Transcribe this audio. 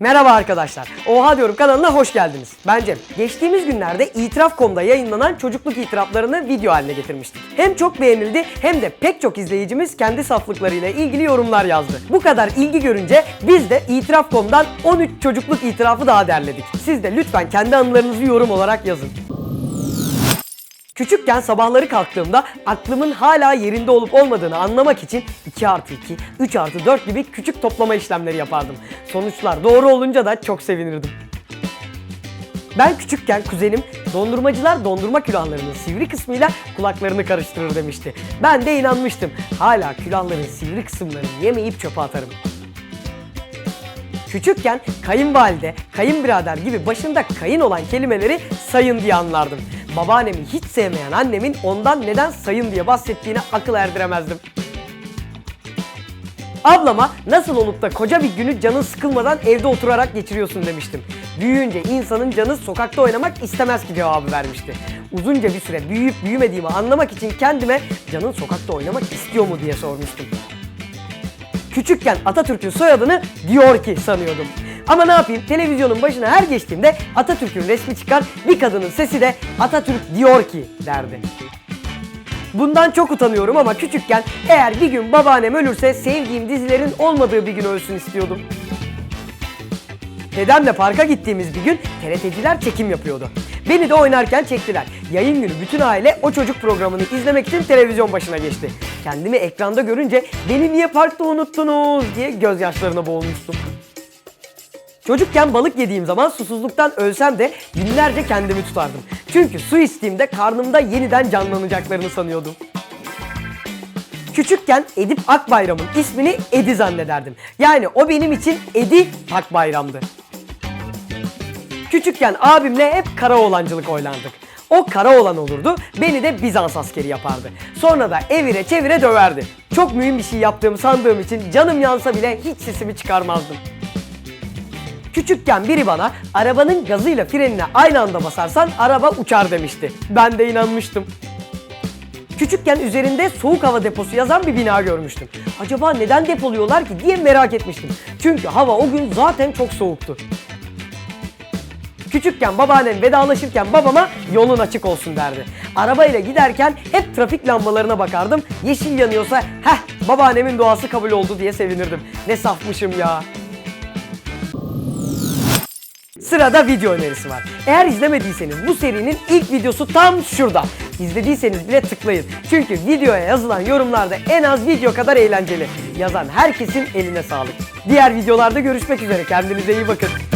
Merhaba arkadaşlar. Oha diyorum kanalına hoş geldiniz. Ben Cem. Geçtiğimiz günlerde itiraf.com'da yayınlanan çocukluk itiraflarını video haline getirmiştik. Hem çok beğenildi hem de pek çok izleyicimiz kendi saflıklarıyla ilgili yorumlar yazdı. Bu kadar ilgi görünce biz de itiraf.com'dan 13 çocukluk itirafı daha derledik. Siz de lütfen kendi anılarınızı yorum olarak yazın. Küçükken sabahları kalktığımda aklımın hala yerinde olup olmadığını anlamak için 2 artı 2, 3 artı 4 gibi küçük toplama işlemleri yapardım. Sonuçlar doğru olunca da çok sevinirdim. Ben küçükken kuzenim dondurmacılar dondurma külahlarının sivri kısmıyla kulaklarını karıştırır demişti. Ben de inanmıştım. Hala külahların sivri kısımlarını yemeyip çöpe atarım. Küçükken kayınvalide, kayınbirader gibi başında kayın olan kelimeleri sayın diye anlardım. Babaannemi hiç sevmeyen annemin ondan neden sayın diye bahsettiğine akıl erdiremezdim. Ablama nasıl olup da koca bir günü canın sıkılmadan evde oturarak geçiriyorsun demiştim. Büyüyünce insanın canı sokakta oynamak istemez ki cevabı vermişti. Uzunca bir süre büyüyüp büyümediğimi anlamak için kendime canın sokakta oynamak istiyor mu diye sormuştum. Küçükken Atatürk'ün soyadını diyor ki sanıyordum. Ama ne yapayım televizyonun başına her geçtiğimde Atatürk'ün resmi çıkar bir kadının sesi de Atatürk diyor ki derdi. Bundan çok utanıyorum ama küçükken eğer bir gün babaannem ölürse sevdiğim dizilerin olmadığı bir gün ölsün istiyordum. Dedemle parka gittiğimiz bir gün TRT'ciler çekim yapıyordu. Beni de oynarken çektiler. Yayın günü bütün aile o çocuk programını izlemek için televizyon başına geçti. Kendimi ekranda görünce beni niye parkta unuttunuz diye gözyaşlarına boğulmuştum. Çocukken balık yediğim zaman susuzluktan ölsem de günlerce kendimi tutardım. Çünkü su içtiğimde karnımda yeniden canlanacaklarını sanıyordum. Küçükken Edip Akbayram'ın ismini Edi zannederdim. Yani o benim için Edi Akbayram'dı. Küçükken abimle hep Karaoğlancılık oynardık. O Karaoğlan olurdu, beni de Bizans askeri yapardı. Sonra da evire çevire döverdi. Çok mühim bir şey yaptığımı sandığım için canım yansa bile hiç sesimi çıkarmazdım. Küçükken biri bana arabanın gazıyla frenine aynı anda basarsan araba uçar demişti. Ben de inanmıştım. Küçükken üzerinde soğuk hava deposu yazan bir bina görmüştüm. Acaba neden depoluyorlar ki diye merak etmiştim. Çünkü hava o gün zaten çok soğuktu. Küçükken babaannem vedalaşırken babama yolun açık olsun derdi. Arabayla giderken hep trafik lambalarına bakardım. Yeşil yanıyorsa heh babaannemin duası kabul oldu diye sevinirdim. Ne safmışım ya. Sırada video önerisi var. Eğer izlemediyseniz bu serinin ilk videosu tam şurada. İzlediyseniz bile tıklayın. Çünkü videoya yazılan yorumlarda en az video kadar eğlenceli. Yazan herkesin eline sağlık. Diğer videolarda görüşmek üzere. Kendinize iyi bakın.